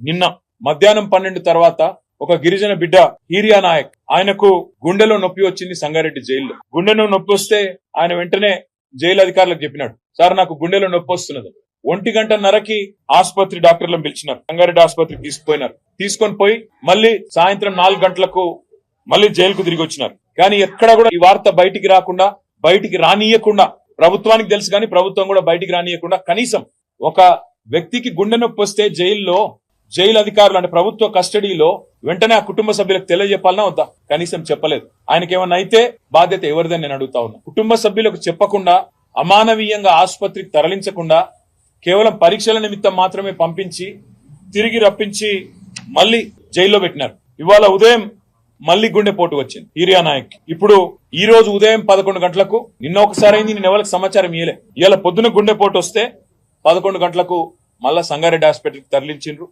నిన్న మధ్యాహ్నం పన్నెండు తర్వాత ఒక గిరిజన బిడ్డ హీరియా నాయక్ ఆయనకు గుండెలో నొప్పి వచ్చింది సంగారెడ్డి జైల్లో. గుండెలో నొప్పి వస్తే ఆయన వెంటనే జైలు అధికారులకు చెప్పినాడు. సార్ నాకు గుండెలో నొప్పి వస్తున్నది. ఒంటి గంటన్నరకి ఆసుపత్రి డాక్టర్లను పిలిచినారు. సంగారెడ్డి ఆసుపత్రికి తీసుకుపోయినారు. తీసుకొని పోయి మళ్ళీ సాయంత్రం నాలుగు గంటలకు మళ్ళీ జైలుకు తిరిగి వచ్చినారు. కానీ ఎక్కడ కూడా ఈ వార్త బయటికి రాకుండా బయటికి రానియకుండా ప్రభుత్వానికి తెలుసు కానీ ప్రభుత్వం కూడా బయటికి రానియకుండా కనీసం ఒక వ్యక్తికి గుండె నొప్పి వస్తే జైల్లో జైలు అధికారులు అంటే ప్రభుత్వ కస్టడీలో వెంటనే ఆ కుటుంబ సభ్యులకు తెలియజెప్పాలన్నా వద్దా? కనీసం చెప్పలేదు. ఆయనకి ఏమన్నా అయితే బాధ్యత ఎవరిదని నేను అడుగుతా ఉన్నా. కుటుంబ సభ్యులకు చెప్పకుండా అమానవీయంగా ఆసుపత్రికి తరలించకుండా కేవలం పరీక్షల నిమిత్తం మాత్రమే పంపించి తిరిగి రప్పించి మళ్ళీ జైల్లో పెట్టినారు. ఇవాళ ఉదయం మళ్ళీ గుండెపోటు వచ్చింది హీరియా నాయక్ ఇప్పుడు ఈ రోజు ఉదయం పదకొండు గంటలకు నిన్న ఒకసారి అయింది నేను ఎవరికి సమాచారం ఇయ్యలే. ఇవాళ పొద్దున గుండెపోటు వస్తే పదకొండు గంటలకు మళ్ళా సంగారెడ్డి హాస్పిటల్కి తరలించిండ్రు.